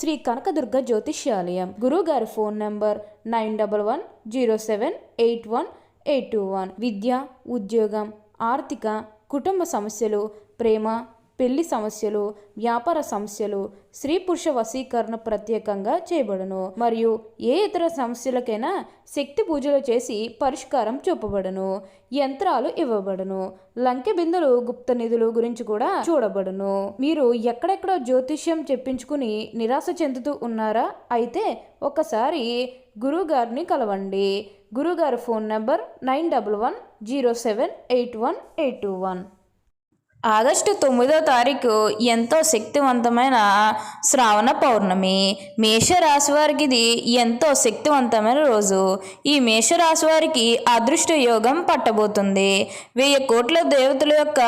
శ్రీ కనకదుర్గ జ్యోతిష్యాలయం. గురుగారి phone number nine double one zero seven eight one eight two one. విద్య ఉద్యోగం ఆర్థిక కుటుంబ సమస్యలు ప్రేమ పెళ్ళి సమస్యలు వ్యాపార సమస్యలు స్త్రీ పురుష వశీకరణ ప్రత్యేకంగా చేయబడును. మరియు ఏ ఇతర సమస్యలకైనా శక్తి పూజలు చేసి పరిష్కారం చూపబడును. యంత్రాలు ఇవ్వబడును. లంకె బిందులు గుప్త నిధులు గురించి కూడా చూడబడును. మీరు ఎక్కడెక్కడో జ్యోతిష్యం చెప్పించుకుని నిరాశ చెందుతూ ఉన్నారా? అయితే ఒకసారి గురువుగారిని కలవండి. గురుగారి phone number nine double one zero seven eight one eight two one. August తొమ్మిదో తారీఖు ఎంతో శక్తివంతమైన శ్రావణ పౌర్ణమి. మేషరాశి వారికి ఇది ఎంతో శక్తివంతమైన రోజు. ఈ మేషరాశి వారికి అదృష్ట యోగం పట్టబోతుంది. వెయ్యి కోట్ల దేవతల యొక్క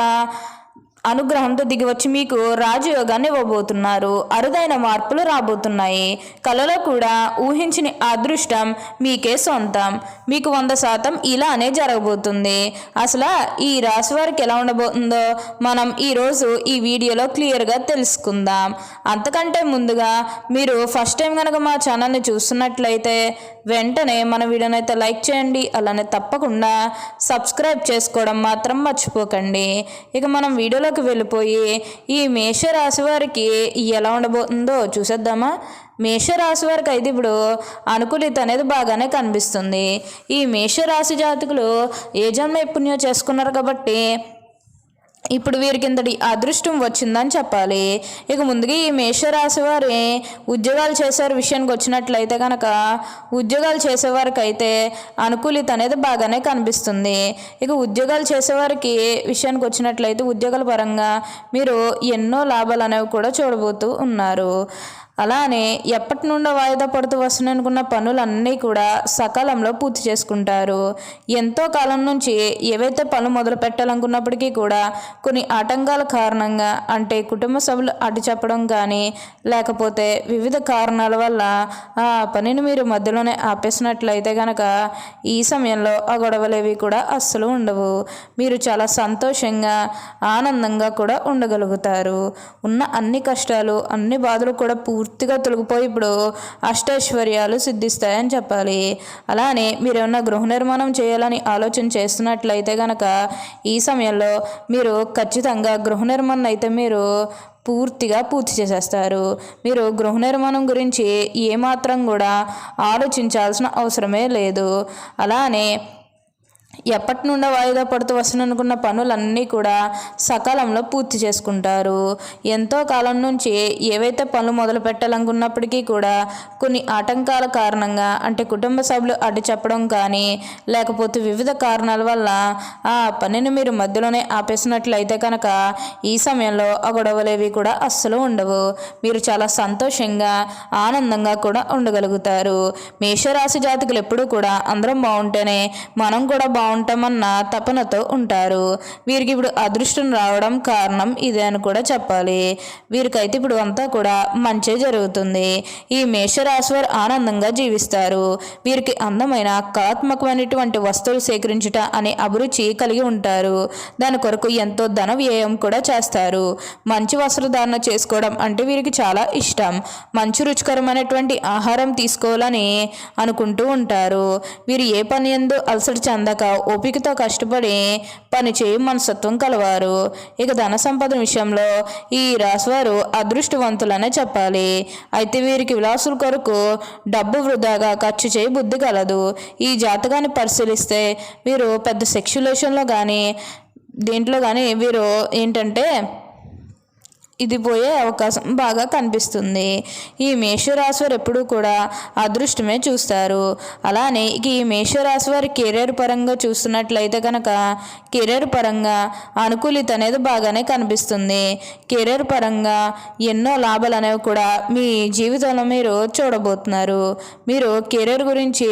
అనుగ్రహంతో దిగివచ్చి మీకు రాజయోగాన్ని ఇవ్వబోతున్నారు. అరుదైన మార్పులు రాబోతున్నాయి. కలలో కూడా ఊహించిన అదృష్టం మీకే సొంతం. మీకు వంద శాతం ఇలానే జరగబోతుంది. అసలు ఈ రాశి వారికి ఎలా ఉండబోతుందో మనం ఈరోజు ఈ వీడియోలో క్లియర్గా తెలుసుకుందాం. అంతకంటే ముందుగా మీరు ఫస్ట్ టైం కనుక మా ఛానల్ని చూస్తున్నట్లయితే వెంటనే మన వీడియోనైతే అయితే లైక్ చేయండి అలానే తప్పకుండా సబ్స్క్రైబ్ చేసుకోవడం మాత్రం మర్చిపోకండి. ఇక మనం వీడియోలోకి వెళ్ళిపోయి ఈ మేషరాశి వారికి ఎలా ఉండబోతుందో చూసేద్దామా? మేషరాశి వారికి అయితే ఇప్పుడు అనుకూలిత అనేది బాగానే కనిపిస్తుంది. ఈ మేషరాశి జాతకులు ఏ జన్మ ఎప్పుడో చేసుకున్నారు కాబట్టి ఇప్పుడు వీరికి ఇంతటి అదృష్టం వచ్చిందని చెప్పాలి. ఇక ముందుగా ఈ మేషరాశి వారి ఉద్యోగాలు చేసేవారి విషయానికి వచ్చినట్లయితే కనుక ఉద్యోగాలు చేసేవారికి అయితే అనుకూలిత అనేది బాగానే కనిపిస్తుంది. ఇక ఉద్యోగాలు చేసేవారికి విషయానికి వచ్చినట్లయితే ఉద్యోగాల పరంగా మీరు ఎన్నో లాభాలు అనేవి కూడా చూడబోతూ ఉన్నారు. అలానే ఎప్పటి నుండో వాయిదా పడుతూ వస్తున్ననుకున్న పనులన్నీ కూడా సకాలంలో పూర్తి చేసుకుంటారు. ఎంతో కాలం నుంచి ఏవైతే పనులు మొదలు పెట్టాలనుకున్నప్పటికీ కూడా కొన్ని ఆటంకాల కారణంగా అంటే కుటుంబ సభ్యులు అడ్డు చెప్పడం కానీ లేకపోతే వివిధ కారణాల వల్ల ఆ పనిని మీరు మధ్యలోనే ఆపేసినట్లయితే కనుక ఈ సమయంలో ఆ గొడవలేవి కూడా అస్సలు ఉండవు. మీరు చాలా సంతోషంగా ఆనందంగా కూడా ఉండగలుగుతారు. ఉన్న అన్ని కష్టాలు అన్ని బాధలు కూడా పూర్తిగా తొలగిపోయి ఇప్పుడు అష్టైశ్వర్యాలు సిద్ధిస్తాయని చెప్పాలి. అలానే మీరేమన్నా గృహ నిర్మాణం చేయాలని ఆలోచన చేస్తున్నట్లయితే కనుక ఈ సమయంలో మీరు ఖచ్చితంగా గృహ నిర్మాణం అయితే మీరు పూర్తిగా పూర్తి చేసేస్తారు. మీరు గృహ నిర్మాణం గురించి ఏమాత్రం కూడా ఆలోచించాల్సిన అవసరమే లేదు. అలానే ఎప్పటి నుండో వాయిదా పడుతూ వస్తున్ననుకున్న పనులన్నీ కూడా సకాలంలో పూర్తి చేసుకుంటారు. ఎంతో కాలం నుంచి ఏవైతే పనులు మొదలు పెట్టాలనుకున్నప్పటికీ కూడా కొన్ని ఆటంకాల కారణంగా అంటే కుటుంబ సభ్యులు అడ్డు చెప్పడం కానీ లేకపోతే వివిధ కారణాల వల్ల ఆ పనిని మీరు మధ్యలోనే ఆపేసినట్లయితే కనుక ఈ సమయంలో ఆ గొడవలేవి కూడా అస్సలు ఉండవు. మీరు చాలా సంతోషంగా ఆనందంగా కూడా ఉండగలుగుతారు. మేషరాశి జాతకులు ఎప్పుడూ కూడా అందరం బాగుంటేనే మనం కూడా బాగుంటామన్న తపనతో ఉంటారు. వీరికి ఇప్పుడు అదృష్టం రావడం కారణం ఇదే అని కూడా చెప్పాలి. వీరికైతే ఇప్పుడు అంతా కూడా మంచి జరుగుతుంది. ఈ మేషరాశివారు ఆనందంగా జీవిస్తారు. వీరికి అందమైన కళాత్మకమైనటువంటి వస్తువులు సేకరించుట అనే అభిరుచి కలిగి ఉంటారు. దాని కొరకు ఎంతో ధన వ్యయం కూడా చేస్తారు. మంచి వస్త్రధారణ చేసుకోవడం అంటే వీరికి చాలా ఇష్టం. మంచి రుచికరమైనటువంటి ఆహారం తీసుకోవాలని అనుకుంటూ ఉంటారు. వీరు ఏ పని ఎందు అలసట చెందక ఓపికతో కష్టపడి పని చేయి మనస్తత్వం కలవారు. ఇక ధన సంపద విషయంలో ఈ రాశివారు అదృష్టవంతులనే చెప్పాలి. అయితే వీరికి విలాసుల కొరకు డబ్బు వృధాగా ఖర్చు చేయి బుద్ధి కలదు. ఈ జాతకాన్ని పరిశీలిస్తే వీరు పెద్ద సెక్యులేషన్లో కానీ దీంట్లో కానీ వీరు ఏంటంటే ఇది పోయే అవకాశం బాగా కనిపిస్తుంది. ఈ మేషరాశి వారు ఎప్పుడూ కూడా అదృష్టమే చూస్తారు. అలానే ఈ మేషరాశి వారి కెరీర్ పరంగా చూస్తున్నట్లయితే కనుక కెరీర్ పరంగా అనుకూలిత అనేది బాగానే కనిపిస్తుంది. కెరీర్ పరంగా ఎన్నో లాభాలు అనేవి కూడా మీ జీవితంలో మీరు చూడబోతున్నారు. మీరు కెరీర్ గురించి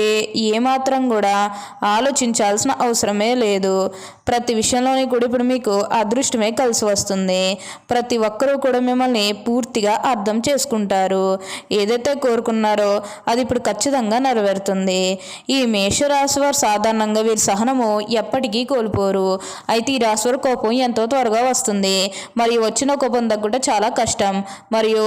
ఏమాత్రం కూడా ఆలోచించాల్సిన అవసరమే లేదు. ప్రతి విషయంలోని కూడా ఇప్పుడు మీకు అదృష్టమే కలిసి వస్తుంది. ప్రతి ఒక్కరూ కూడా మిమ్మల్ని పూర్తిగా అర్థం చేసుకుంటారు. ఏదైతే కోరుకున్నారో అది ఇప్పుడు ఖచ్చితంగా నెరవేరుతుంది. ఈ మేషరాశి వారు సాధారణంగా వీరి సహనము ఎప్పటికీ కోల్పోరు. అయితే ఈ రాశి వారి కోపం ఎంతో త్వరగా వస్తుంది. మరియు వచ్చిన కోపం తగ్గుట చాలా కష్టం. మరియు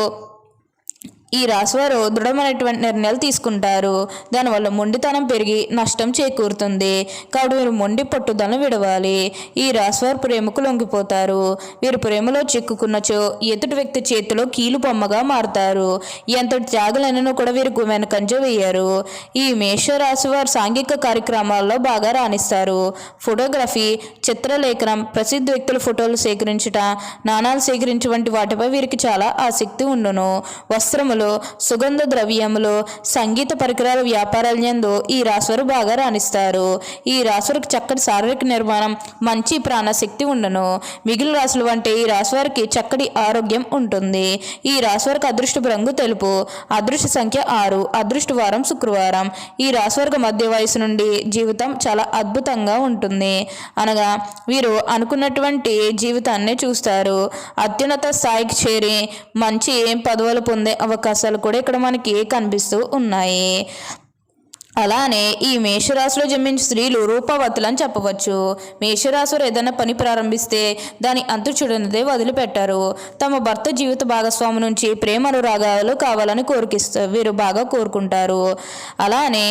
ఈ రాశివారు దృఢమైనటువంటి నిర్ణయాలు తీసుకుంటారు. దానివల్ల మొండితనం పెరిగి నష్టం చేకూరుతుంది. కాబట్టి మీరు మొండి పట్టుదలను విడవాలి. ఈ రాశివారు ప్రేమకు లొంగిపోతారు. వీరు ప్రేమలో చిక్కుకున్నచో ఎదుటి వ్యక్తి చేతిలో కీలు బొమ్మగా మారుతారు. ఎంతటి త్యాగులైనను కూడా వీరు వెనకంజ వేయరు. ఈ మేష రాశి వారు సాంఘిక కార్యక్రమాల్లో బాగా రాణిస్తారు. ఫోటోగ్రఫీ చిత్రలేఖనం ప్రసిద్ధ వ్యక్తుల ఫోటోలు సేకరించట నాణాలు సేకరించే వంటి వాటిపై వీరికి చాలా ఆసక్తి ఉండును. వస్త్రములు సుగంధ ద్రవ్యములు సంగీత పరికరాల వ్యాపారాల యందు ఈ రాశివారు బాగా రాణిస్తారు. ఈ రాశివారికి చక్కటి శారీరక నిర్మాణం మంచి ప్రాణశక్తి ఉండను. మిగిలిన రాశులు వంటి ఈ రాశివారికి చక్కటి ఆరోగ్యం ఉంటుంది. ఈ రాశివారికి అదృష్ట రంగు తెలుపు అదృష్ట సంఖ్య ఆరు అదృష్ట వారం శుక్రవారం. ఈ రాశివారికి మధ్య వయసు నుండి జీవితం చాలా అద్భుతంగా ఉంటుంది. అనగా వీరు అనుకున్నటువంటి జీవితాన్ని చూస్తారు. అత్యున్నత స్థాయికి చేరి మంచి పదవులు పొందే అవకాశం అవకాశాలు కూడా ఇక్కడ మనకి కనిపిస్తూ ఉన్నాయి? అలానే ఈ మేషరాశిలో జన్మించిన స్త్రీలు రూపవతులు అని చెప్పవచ్చు. మేషరాశిలో ఏదైనా పని ప్రారంభిస్తే దాని అంతు చూడనిదే వదిలిపెట్టారు. తమ భర్త జీవిత భాగస్వామి నుంచి ప్రేమ అనురాగాలు కావాలని కోరికిస్తారు వీరు బాగా కోరుకుంటారు. అలానే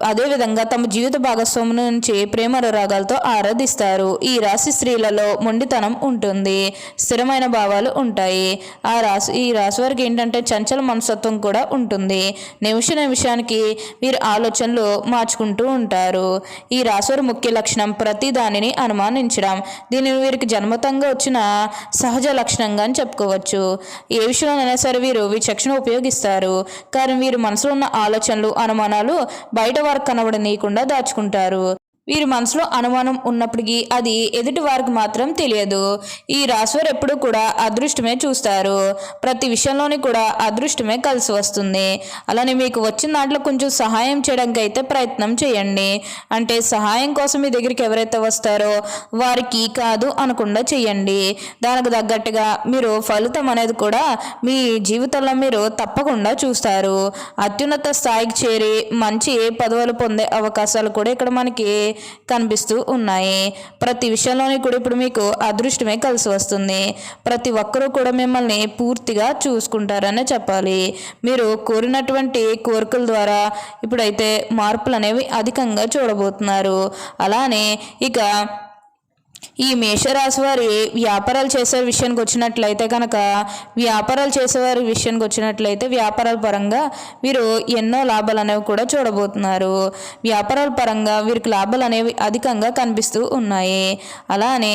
అదేవిధంగా తమ జీవిత భాగస్వామి నుంచి ప్రేమ రాగాలతో ఆరాధిస్తారు. ఈ రాశి స్త్రీలలో మొండితనం ఉంటుంది. స్థిరమైన భావాలు ఉంటాయి. ఆ రాశి ఈ రాశి వారికి ఏంటంటే చంచల మనస్తత్వం కూడా ఉంటుంది. నిమిష నిమిషానికి వీరి ఆలోచనలు మార్చుకుంటూ ఉంటారు. ఈ రాశివారి ముఖ్య లక్షణం ప్రతి దానిని అనుమానించడం. దీనిని వీరికి జన్మతంగా వచ్చిన సహజ లక్షణంగా అని చెప్పుకోవచ్చు. ఏ విషయంలోనైనా సరే వీరు విచక్షణ ఉపయోగిస్తారు. కానీ వీరు మనసులో ఉన్న ఆలోచనలు అనుమానాలు బయట పెద్దవారు కనబడనీయకుండా దాచుకుంటారు. వీరి మనసులో అనుమానం ఉన్నప్పటికీ అది ఎదుటి వారికి మాత్రం తెలియదు. ఈ రాశివారు ఎప్పుడూ కూడా అదృష్టమే చూస్తారు. ప్రతి విషయంలోని కూడా అదృష్టమే కలిసి వస్తుంది. అలానే మీకు వచ్చిన దాంట్లో కొంచెం సహాయం చేయడానికి అయితే ప్రయత్నం చేయండి. అంటే సహాయం కోసం మీ దగ్గరికి ఎవరైతే వస్తారో వారికి కాదు అనకుండా చేయండి. దానికి తగ్గట్టుగా మీరు ఫలితం అనేది కూడా మీ జీవితంలో మీరు తప్పకుండా చూస్తారు. అత్యున్నత స్థాయికి చేరి మంచి పదవులు పొందే అవకాశాలు కూడా ఇక్కడ మనకి కనిపిస్తూ ఉన్నాయి. ప్రతి విషయంలోని కూడా ఇప్పుడు మీకు అదృష్టమే కలిసి వస్తుంది. ప్రతి ఒక్కరూ కూడా మిమ్మల్ని పూర్తిగా చూసుకుంటారనే చెప్పాలి. మీరు కోరినటువంటి కోరికల ద్వారా ఇప్పుడైతే మార్పులు అనేవి అధికంగా చూడబోతున్నారు. అలానే ఇక ఈ మేషరాశి వారి వ్యాపారాలు చేసే విషయానికి వచ్చినట్లయితే కనుక వ్యాపారాలు చేసేవారి విషయానికి వచ్చినట్లయితే వ్యాపారాల పరంగా వీరు ఎన్నో లాభాలు అనేవి కూడా చూడబోతున్నారు. వ్యాపారాల పరంగా వీరికి లాభాలు అనేవి అధికంగా కనిపిస్తూ ఉన్నాయి. అలానే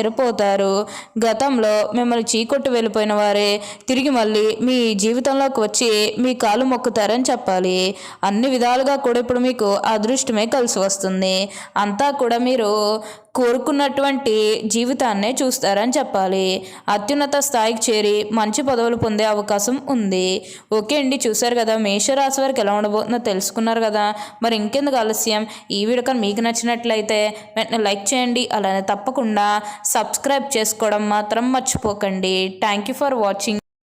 ఆశ్చర్యపోతారు గతంలో మిమ్మల్ని చీకొట్టు వెళ్ళిపోయిన వారే తిరిగి మళ్ళీ మీ జీవితంలోకి వచ్చి మీ కాలు మొక్కుతారని చెప్పాలి. అన్ని విధాలుగా కూడా ఇప్పుడు మీకు అదృష్టమే కలిసి వస్తుంది. అంతా కూడా మీరు కోరుకున్నటువంటి జీవితాన్నే చూస్తారని చెప్పాలి. అత్యున్నత స్థాయికి చేరి మంచి పదవులు పొందే అవకాశం ఉంది. ఓకే అండి చూశారు కదా మేషరాశి వారికి ఎలా ఉండబోతుందో తెలుసుకున్నారు కదా. మరి ఇంకెందుకు ఆలస్యం? ఈ వీడియో కానీ మీకు నచ్చినట్లయితే వెంటనే లైక్ చేయండి అలానే తప్పకుండా సబ్స్క్రైబ్ చేసుకోవడం మాత్రం మర్చిపోకండి. Thank you for watching.